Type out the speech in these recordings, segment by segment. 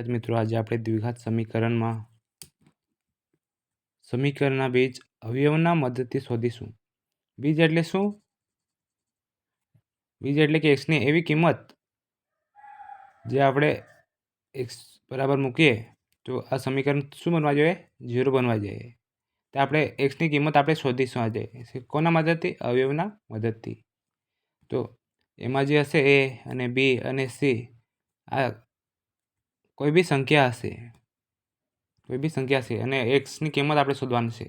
વિદ્યાર્થી મિત્રો, આજે આપણે દ્વિઘાત સમીકરણમાં સમીકરણના બીજ અવયવના મદદથી શોધીશું. બીજ એટલે શું? બીજ એટલે કે એક્સની એવી કિંમત જે આપણે એક્સ બરાબર મૂકીએ, તો આ સમીકરણ શું બનવા જોઈએ? ઝીરો બનવા જોઈએ. તો આપણે એક્સની કિંમત આપણે શોધીશું આજે. કોના મદદથી? અવયવના મદદથી. તો એમાં જે હશે એ અને બી અને સી, આ કોઈ બી સંખ્યા હશે, કોઈ બી સંખ્યા હશે અને એક્સની કિંમત આપણે શોધવાની છે.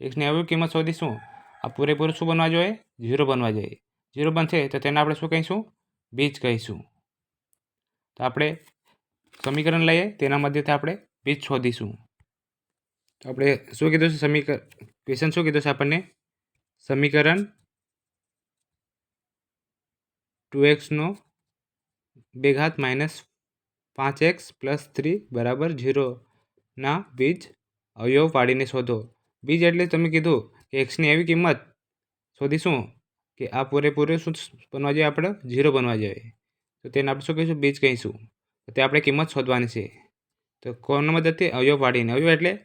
એક્સની આવી કિંમત શોધીશું, આ પૂરેપૂરું શું બનવા જોઈએ? ઝીરો બનવા જોઈએ. ઝીરો બનશે તો તેને આપણે શું કહીશું? બીજ કહીશું. તો આપણે સમીકરણ લઈએ, તેના મધ્યથી આપણે બીજ શોધીશું. તો આપણે શું કીધું છે? સમીકરણ ક્વેશ્ચન શું કીધું છે આપણને? સમીકરણ ટુ એક્સનો બેઘાત માઇનસ પાંચ એક્સ પ્લસ થ્રી બરાબર ઝીરોના બીજ અવયવ પાડીને શોધો. બીજ એટલે તમે કીધું કે એક્સની એવી કિંમત. શોધીશું કે આ પૂરેપૂરે શું બનવા જોઈએ આપણે? ઝીરો બનવા જોઈએ તો તેને આપણે શું કહીશું? બીજ કહીશું. તો તે આપણે કિંમત શોધવાની છે. તો કોના મદદથી? અવયવ પાડીને અવયવ એટલે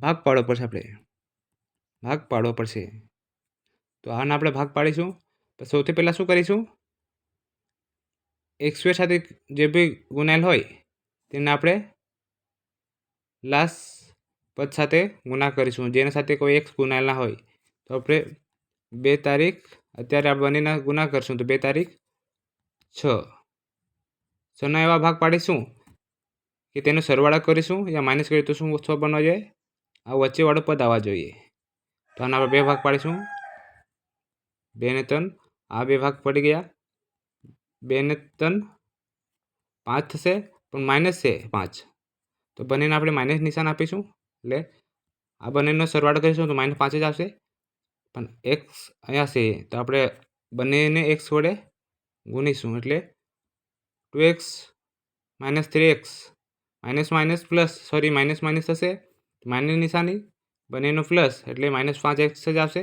ભાગ પાડવો પડશે આપણે. ભાગ પાડવો પડશે. તો આના આપણે ભાગ પાડીશું. તો સૌથી પહેલાં શું કરીશું? એક્સ સ્ક્વેર સાથે જે બી ગુણાયેલ હોય, તેને આપણે લાસ્ટ પદ સાથે ગુણા કરીશું. જેના સાથે કોઈ એક્સ ગુણાયેલ ના હોય, તો આપણે બે તારીખ અત્યારે આ બંનેના ગુના કરીશું. તો બે તારીખ છ. છના એવા ભાગ પાડીશું કે તેનો સરવાળા કરીશું યા માઇનસ કરીએ તો શું છ બનવા જોઈએ? આ વચ્ચેવાળો પદ આવવા જોઈએ. તો આના આપણે બે ભાગ પાડીશું. બે ને ત્રણ. આ બે ભાગ પડી ગયા. બે ને ત્રણ, પાંચ થશે, પણ માઇનસ છે પાંચ. તો બંનેને આપણે માઇનસ નિશાન આપીશું. એટલે આ બંનેનો સરવાળો કરીશું તો માઇનસ પાંચ જ આવશે. પણ એક્સ અહીંયા છે, તો આપણે બંનેને એક્સ વડે ગુણીશું. એટલે two x minus three x minus minus plus sorry minus minus થશે. માઇનસ નિશાની, બંનેનો પ્લસ એટલે માઇનસ પાંચ એક્સ જ આવશે.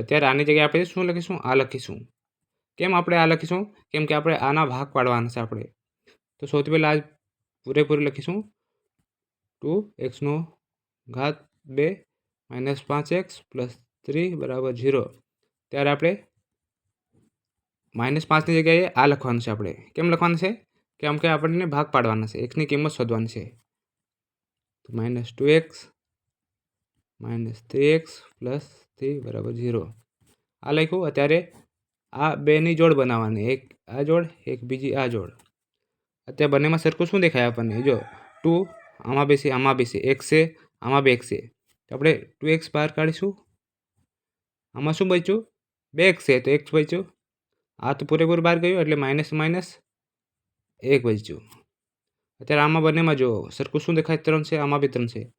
અત્યારે આની જગ્યાએ આપણે શું લખીશું? આ લખીશું. કેમ આપણે આ લખીશું? કેમ કે આપણે આના ભાગ પાડવાના છે આપણે. તો સૌથી પહેલાં આ પૂરેપૂરી લખીશું. ટુ એક્સનો ઘાત બે માઇનસ પાંચ એક્સ પ્લસ થ્રી બરાબર ઝીરો. ત્યારે આપણે માઇનસ પાંચની જગ્યાએ આ લખવાનું છે આપણે. કેમ લખવાનું છે? કેમ કે આપણને ભાગ પાડવાના છે. એક્સની કિંમત શોધવાની છે. તો minus two x minus three x plus three બરાબર ઝીરો. આ લખ્યું. અત્યારે આ બેની જોડ બનાવવાની, એક આ જોડ, એક બીજી આ જોડ. અત્યારે બંનેમાં સરખું શું દેખાય આપણને? જો, ટુ, આમાં બેસી આમાં બેસી, એક છે, આમાં બે એક છે. આપણે ટુ એક્સ બહાર કાઢીશું. આમાં શું બચ્યું? બે એક્સ છે, તો એક્સ બચ્યું. આ તો પૂરેપૂરું બહાર ગયું, એટલે માઇનસ માઇનસ એક બચ્યું. અત્યારે આમાં બંનેમાં જો, સરખું શું દેખાય? ત્રણ છે, આમાં બી ત્રણ છે.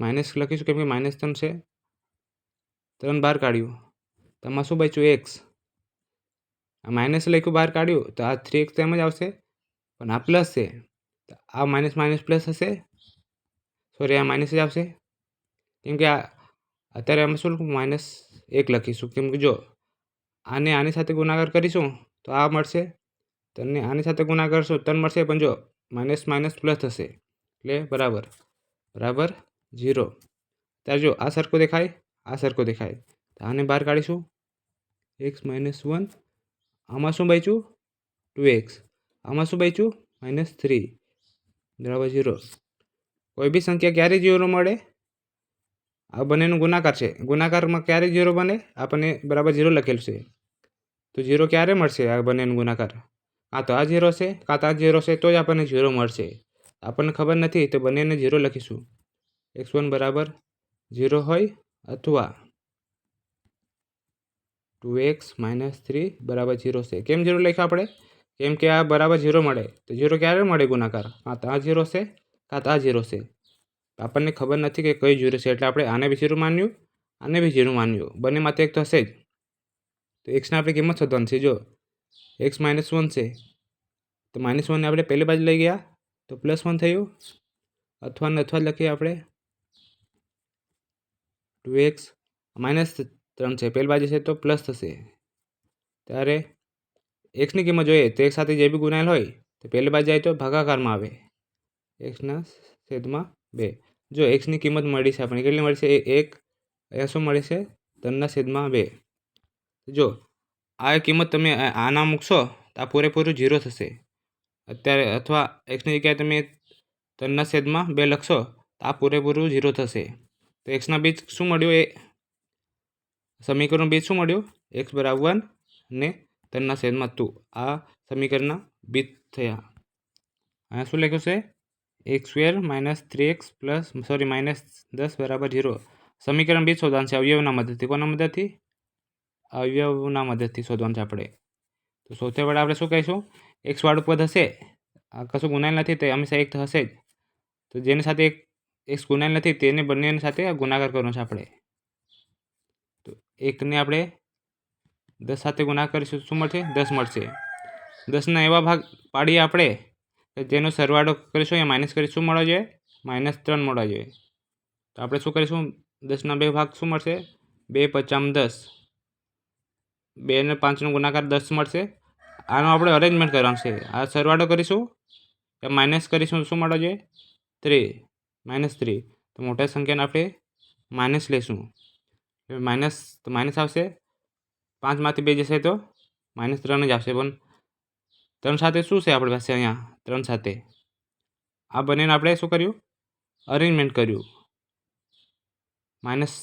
માઇનસ લખીશું કેમ કે માઇનસ ત્રણ છે. ત્રણ બહાર કાઢ્યું. તો આમાં શું બચ્યું? એક્સ. આ માઇનસ લખ્યું બહાર કાઢ્યું, તો આ થ્રી એક્સ તેમ જ આવશે. પણ આ પ્લસ છે. આ માઇનસ માઇનસ પ્લસ હશે. સોરી આ માઇનસ જ આવશે. કેમ કે આ અત્યારે અમે શું માઇનસ એક લખીશું. કેમ કે જો આને આની સાથે ગુણાકાર કરીશું, તો આ મળશે. તને આની સાથે ગુણાકાર ત્રણ મળશે. પણ જો માઇનસ માઇનસ પ્લસ થશે એટલે બરાબર. બરાબર? ઝીરો ત્યારે જો આ સરખો દેખાય, આ સરખો દેખાય. તો આને બહાર કાઢીશું. એક્સ માઇનસ વન આમાં શું બચ્યું? ટુ એક્સ આમાં શું બચ્યું? માઇનસ થ્રી બરાબર ઝીરો કોઈ બી સંખ્યા ક્યારે ઝીરો મળે? આ બંનેનું ગુણાકાર છે. ગુણાકારમાં ક્યારે ઝીરો બને? આપણને બરાબર ઝીરો લખેલું છે. તો ઝીરો ક્યારે મળશે આ બંનેનો ગુણાકાર? કાં તો આ ઝીરો છે, કાં તો આ ઝીરો છે, તો જ આપણને ઝીરો મળશે. આપણને ખબર નથી, તો બંનેને ઝીરો લખીશું. એક્સ વન બરાબર ઝીરો હોય અથવા ટુ એક્સ માઇનસ થ્રી બરાબર ઝીરો છે. કેમ ઝીરો લખ્યું આપણે? કેમ કે આ બરાબર ઝીરો મળે. તો ઝીરો ક્યારે મળે ગુણાકાર? કાં તો આ ઝીરો છે કાં તો આ ઝીરો છે. આપણને ખબર નથી કે કઈ ઝીરો છે, એટલે આપણે આને બી ઝીરો માન્યું, આને બી ઝીરો માન્યું. બંનેમાંથી એક તો હશે જ. તો એક્સને આપણે કિંમત શોધવાની છે, જો. એક્સ માઇનસ વન છે. તો માઇનસ વનને આપણે પહેલી બાજુ લઈ ગયા. તો પ્લસ વન થયું. અથવા ને અથવા લખીએ આપણે. ટુ એક્સ માઇનસ ત્રણ છે પહેલી બાજુ છે તો પ્લસ થશે. ત્યારે એક્સની કિંમત જોઈએ, તો એક સાથે જે બી ગુણાયેલ હોય, તો પહેલી બાજુ જાય તો ભાગાકારમાં આવે. એક્સના છેદમાં બે. જો એક્સની કિંમત મળી છે આપણે, કેટલી મળી છે? એ એક. અહીંયા શું મળે છે? ત્રણના છેદમાં બે. જો આ કિંમત તમે આના મૂકશો, તો આ પૂરેપૂરું ઝીરો થશે. અત્યારે અથવા એક્સની જગ્યાએ તમે ત્રણના છેદમાં બે લખશો, તો આ પૂરેપૂરું ઝીરો થશે. તો એક્સના બીજ શું મળ્યું? એ સમીકરણ બે શું મળ્યું? એક્સ બરાબર વન ને ત્રણના છેદમાં ટુ આ સમીકરણના બીજ થયા. અહીંયા શું લખ્યું છે? X square minus three x plus sorry minus દસ બરાબર ઝીરો સમીકરણ બીજ શોધવાનું છે. અવયવના મદદથી. કોના મદદથી? અવયવના મદદથી શોધવાનું છે આપણે. તો સૌથી પહેલાં આપણે શું કહીશું? એક્સ વાળું પદ હશે. આ કશું ગુનાયેલ નથી. તે હંમેશા એક હશે જ. તો જેની સાથે એક એક્સ ગુનાયેલ નથી, તેને બંનેની સાથે ગુનાકાર કરવાનો છે આપણે. એકને આપણે દસ સાથે ગુણાકાર કરીશું. શું મળશે? દસ મળશે. દસના એવા ભાગ પાડીએ આપણે કે જેનો સરવાળો કરીશું એ માઇનસ કરીશું. શું મળવા જોઈએ? માઇનસ ત્રણ મળવા જોઈએ. તો આપણે શું કરીશું? દસના બે ભાગ શું મળશે? બે પચામ દસ. બે અને પાંચનો ગુણાકાર દસ મળશે. આનો આપણે અરેન્જમેન્ટ કરવાનું છે. આ સરવાળો કરીશું. કે માઇનસ કરીશું શું મળવા જોઈએ? થ્રી માઇનસ થ્રી તો મોટા સંખ્યાને આપણે માઇનસ લઈશું માઇનસ, તો માઇનસ આવશે. પાંચમાંથી બે જશે તો માઇનસ ત્રણ જ આવશે. પણ ત્રણ સાથે શું છે આપણી પાસે અહીંયા? ત્રણ સાથે. આ બંનેને આપણે શું કર્યું? અરેન્જમેન્ટ કર્યું. માઇનસ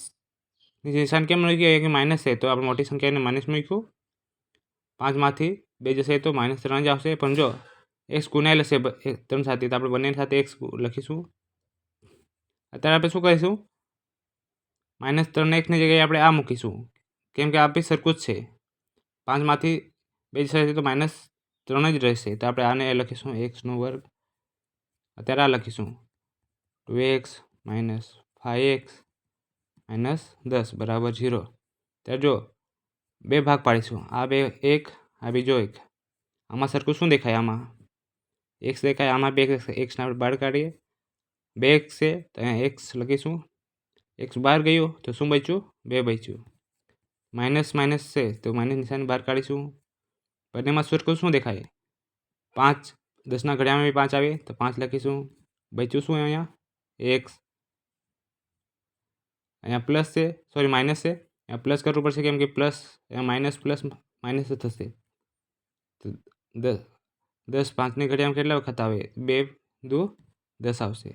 નિશાન કેમ મૂક્યું કે માઇનસ છે. તો આપણે મોટી સંખ્યાને માઇનસ મૂક્યું. પાંચમાંથી બે જશે તો માઇનસ ત્રણ જ આવશે. પણ જો એક્સ ગુનાઈ લેશે ત્રણ સાથે, તો આપણે બંને સાથે એક્સ લખીશું. અત્યારે આપણે શું કરીશું? માઇનસ ત્રણ એક્સની જગ્યાએ આપણે આ મૂકીશું. કેમ કે આ બી સરખું જ છે. પાંચમાંથી બે જશે તો માઇનસ ત્રણ જ રહેશે. તો આપણે આને લખીશું એક્સનો વર્ગ. અત્યારે આ લખીશું. Two x minus five x minus દસ, બરાબર ઝીરો. ત્યારે જો બે ભાગ પાડીશું. આ બે એક, આ બીજો એક. આમાં સરખું શું દેખાય આમાં? એક્સ દેખાય, આમાં બે એક્સને આપણે બહાર કાઢીએ. બે એક્સ છે, તો અહીંયા એક્સ લખીશું. એક્સ બહાર ગયું તો શું બચ્યું બે બચ્યું માઇનસ માઇનસ છે તો માઇનસ નિશાની બહાર કાઢીશું બંનેમાં સરખું શું દેખાય પાંચ દસના ઘડિયામાં બી પાંચ આવે તો પાંચ લખીશું બચ્યું શું અહીંયા એક્સ અહીંયા પ્લસ છે સોરી માઇનસ છે અહીંયા પ્લસ કરવું પડશે કેમ કે પ્લસ અહીંયા માઇનસ પ્લસ માઇનસ જ થશે તો દસ દસ પાંચની ઘડિયામાં કેટલા વખત આવે બે દુ દસ આવશે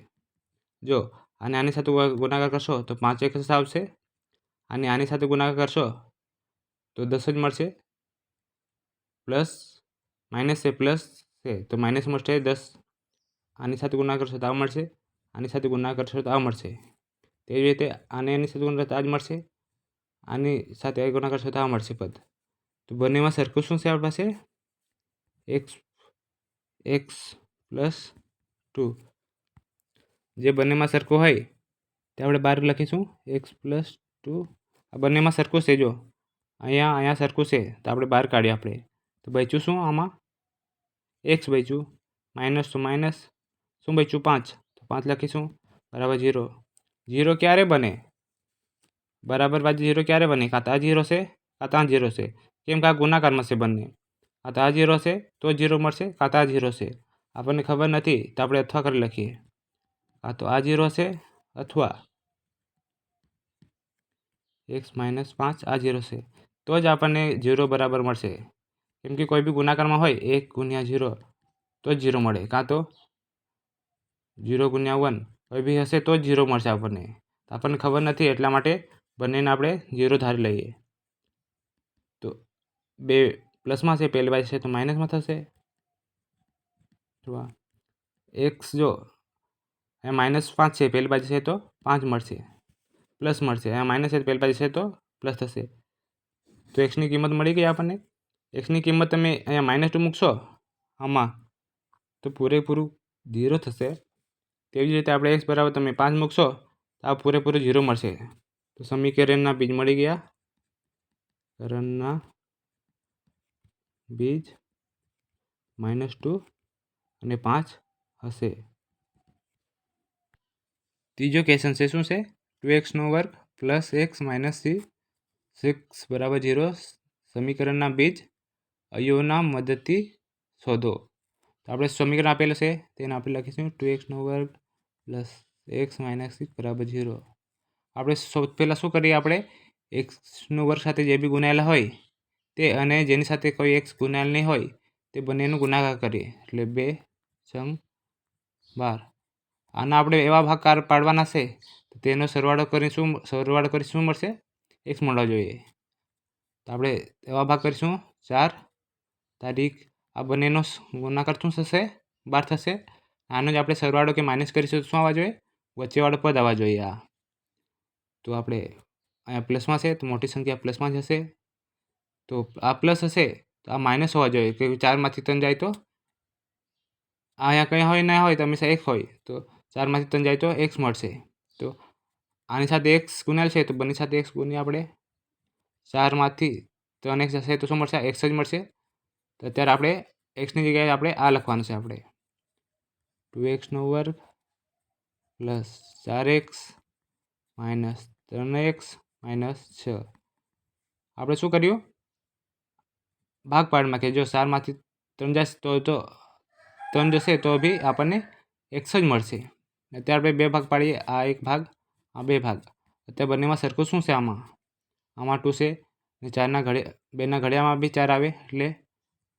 જો અને આની સાથે ગુણાકાર કરશો તો પાંચ એક આવશે. અને આની સાથે ગુણાકાર કરશો તો દસ જ મળશે. પ્લસ, માઇનસ છે પ્લસ છે તો માઇનસ મળશે દસ. આની સાથે ગુણાકાર કરશો તો આ મળશે. આની સાથે ગુણાકાર કરશો તો આ મળશે. તેવી રીતે આને એની સાથે ગુણાકાર આ જ મળશે. આની સાથે ગુણાકાર કરશો તો આ મળશે પદ. તો બંનેમાં સરખું શું છે આપણી પાસે? X x plus two. જે બંનેમાં સરખું હોય, તે આપણે બાર લખીશું. એક્સ પ્લસ ટુ આ બંનેમાં સરખું છે જો. અહીંયા અહીંયા સરખું છે. તો આપણે બહાર કાઢીએ આપણે. તો બચ્યું શું આમાં? એક્સ બચ્યું. માઇનસ ટુ માઇનસ શું બચ્યું? પાંચ. તો પાંચ લખીશું. બરાબર ઝીરો ઝીરો ક્યારે બને? બરાબર બાજુ ઝીરો ક્યારે બને? કાં તો આ ઝીરો છે, કાં તો આ ઝીરો છે. કેમ કે આ ગુણાકારમાં છે બંને. કાં તો આ ઝીરો છે, તો જીરો મળશે. કાં તો આ ઝીરો છે. આપણને ખબર નથી. તો આપણે અથવા કરી લખીએ. કાં તો આ ઝીરો છે અથવા એક્સ માઇનસ પાંચ આ ઝીરો છે. તો જ આપણને ઝીરો બરાબર મળશે. કેમ કે કોઈ બી ગુણાકારમાં હોય એક ગુણ્યા ઝીરો તો જ ઝીરો મળે. કાં તો ઝીરો ગુણ્યા વન કોઈ બી હશે તો જ ઝીરો મળશે આપણને. આપણને ખબર નથી એટલા માટે બંનેને આપણે ઝીરો ધારી લઈએ. તો બે પ્લસમાં છે, પહેલી બાજુ છે તો માઇનસમાં થશે. અથવા એક્સ જો અહીંયા માઇનસ પાંચ છે, પહેલી બાજુ છે તો પાંચ મળશે. પ્લસ મળશે. અહીંયા માઇનસ છે પહેલી બાજુ છે તો પ્લસ થશે. તો એક્સની કિંમત મળી ગઈ આપણને? એક્સની કિંમત તમે અહીંયા માઇનસ ટુ મૂકશો? આમાં. તો પૂરેપૂરું ઝીરો થશે. તેવી જ રીતે આપણે એક્સ બરાબર તમે પાંચ મૂકશો, તો આ પૂરેપૂરું ઝીરો મળશે. તો સમીકરણના બીજ મળી ગયા. કરણના બીજ માઇનસ ટુ અને પાંચ હશે. ત્રીજો ક્વેશ્ચન છે, શું છે? ટુ એક્સનો વર્ગ plus x minus C six બરાબર ઝીરો સમીકરણના બીજ, અયોના મદદથી શોધો. તો આપણે સમીકરણ આપેલું છે, તેને આપણે લખીશું ટુ એક્સનો વર્ગ પ્લસ એક્સ માઇનસ સિક્સ બરાબર ઝીરો આપણે સૌ, પહેલાં શું કરીએ આપણે? એક્સનો વર્ગ સાથે જે બી ગુનાયેલા હોય, તે અને જેની સાથે કોઈ એક્સ ગુનાયેલ નહીં હોય, તે બંનેનું ગુણાકાર કરીએ. એટલે બે સંગ બાર. આના આપણે એવા ભાગ પાડવાના છે, તો તેનો સરવાળો કરી શું સરવાળો કરી શું મળશે? એક્સ મળવા જોઈએ. તો આપણે એવા ભાગ કરીશું, ચાર, તારીખ, આ બંનેનો ગુણાકાર શું થશે? બાર થશે. આનો જ આપણે સરવાળો કે માઇનસ કરીશું શું આવવા જોઈએ? વચ્ચેવાળો પદ આવવા જોઈએ આ. તો આપણે અહીંયા પ્લસમાં છે, તો મોટી સંખ્યા પ્લસમાં જ હશે. તો આ પ્લસ હશે, તો આ માઇનસ હોવા જોઈએ, કે ચારમાંથી ત્રણ જાય તો? આ અહીંયા કંઈ હોય, ના હોય, તો હંમેશા એક હોય. તો ચારમાંથી ત્રણ જાય તો એક્સ મળશે. તો આની સાથે એક્સ ગુણેલ છે, તો બંને સાથે એક્સ ગુની આપણે. ચારમાંથી ત્રણ એક્સ હશે તો શું મળશે? એક્સ જ મળશે. તો અત્યારે આપણે એક્સની જગ્યાએ આપણે આ લખવાનું છે આપણે. ટુ એક્સનો વર્ગ પ્લસ ચાર એક્સ માઇનસ ત્રણ એક્સ માઇનસ છ. આપણે શું કર્યું? ભાગપાડમાં કે જો ચારમાંથી ત્રણ જશે તો તો ત્રણ જશે તો બી આપણને એક્સ જ મળશે. અત્યારે ત્યાર બે ભાગ પાડીએ. આ એક ભાગ, આ બે ભાગ. અત્યારે બંનેમાં સરખું શું છે આમાં? આમાં ટુ છે ને ચારના ઘડિયા બેના ઘડિયામાં બી ચાર આવે એટલે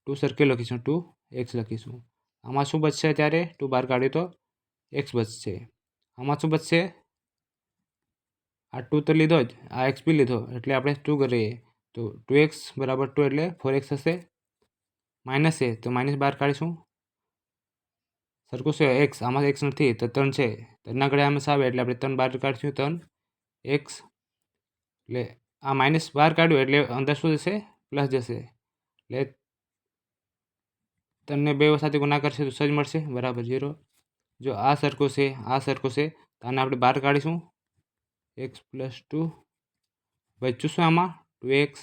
ટુ સરખે લખીશું. ટુ એક્સ લખીશું. આમાં શું બચશે ત્યારે ટુ બહાર કાઢ્યું તો એક્સ બચશે. આમાં શું બચશે? આ ટુ તો લીધો જ, આ એક્સ બી લીધો એટલે આપણે ટુ કરીએ. તો ટુ એક્સ બરાબર ટુ એટલે ફોર એક્સ હશે. માઇનસ છે, તો માઇનસ બહાર કાઢીશું. સરખું છે એક્સ આમાં એક્સ નથી, તો ત્રણ છે. ત્રણના ઘડે આમાં આવે, એટલે આપણે ત્રણ બહાર કાઢીશું, ત્રણ. એક્સ એટલે આ માઇનસ બહાર કાઢ્યું, એટલે અંદર શું જશે? પ્લસ જશે. એટલે તમને બે સાથે ગુણાકાર છે તો સજ મળશે. બરાબર ઝીરો જો આ સરખું છે, આ સરખું છે, તો આને આપણે બહાર કાઢીશું. એક્સ પ્લસ ટુ બચ્યું શું આમાં? ટુ એક્સ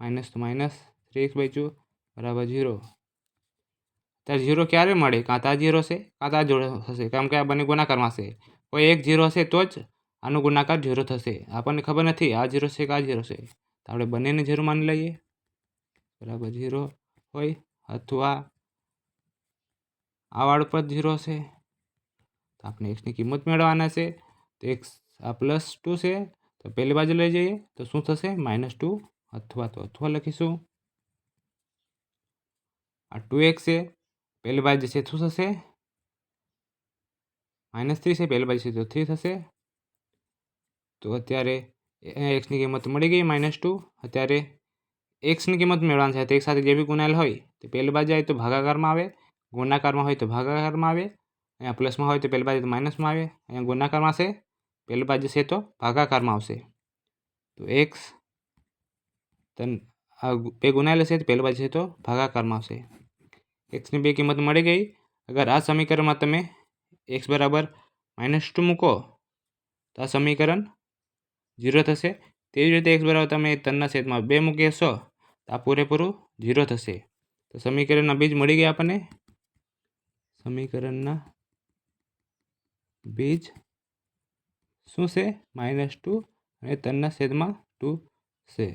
માઇનસ તો માઇનસ થ્રી એક્સ બચ્યું. બરાબર ઝીરો ત્યારે ઝીરો ક્યારે મળે? કાં તો ઝીરો છે? કાં તો આ જોડે કેમ કે આ બંને ગુણાકારમાં હશે કોઈ એક ઝીરો હશે તો જ આનો ગુણાકાર ઝીરો થશે. આપણને ખબર નથી આ ઝીરો છે કે આ ઝીરો છે. તો આપણે બંનેને ઝીરો માની લઈએ. બરાબર, ઝીરો હોય અથવા આ વાળ પર ઝીરો હશે. તો આપણે એક્સની કિંમત મેળવવાના છે. તો એક્સ આ પ્લસ ટુ છે. તો પહેલી બાજુ લઈ જઈએ. તો શું થશે? માઇનસ ટુ અથવા તો અથવા લખીશું. આ ટુ એક્સ છે. પહેલી બાજુ છે શું થશે માઇનસ થ્રી છે. પહેલી બાજુ છે તો થ્રી થશે તો અત્યારે એક્સની કિંમત મળી ગઈ માઇનસ ટુ અત્યારે એક્સની કિંમત મેળવવાની છે. તો એક સાથે જે બી ગુનાયેલ હોય તો પહેલી બાજુ આવે તો ભાગાકારમાં આવે. ગુણાકારમાં હોય તો ભાગાકારમાં આવે. અહીંયા પ્લસમાં હોય તો પહેલી બાજુ તો માઇનસમાં આવે. અહીંયા ગુણાકારમાં છે પહેલી બાજુ છે તો ભાગાકારમાં આવશે. તો એક્સ તન બે ગુનાયેલ હશે તો પહેલી બાજુ છે તો ભાગાકારમાં આવશે. એક્સની બે કિંમત મળી ગઈ. અગર આ સમીકરણમાં તમે એક્સ બરાબર માઇનસ ટુ મૂકો, તો આ સમીકરણ ઝીરો થશે. તેવી રીતે એક્સ બરાબર તમે ત્રણના છેદમાં બે મૂકી હશો, તો આ પૂરેપૂરું ઝીરો થશે. તો સમીકરણના બીજ મળી ગયા આપણને. સમીકરણના બીજ શું છે? માઇનસ ટુ અને ત્રણના છેદમાં ટુ છે.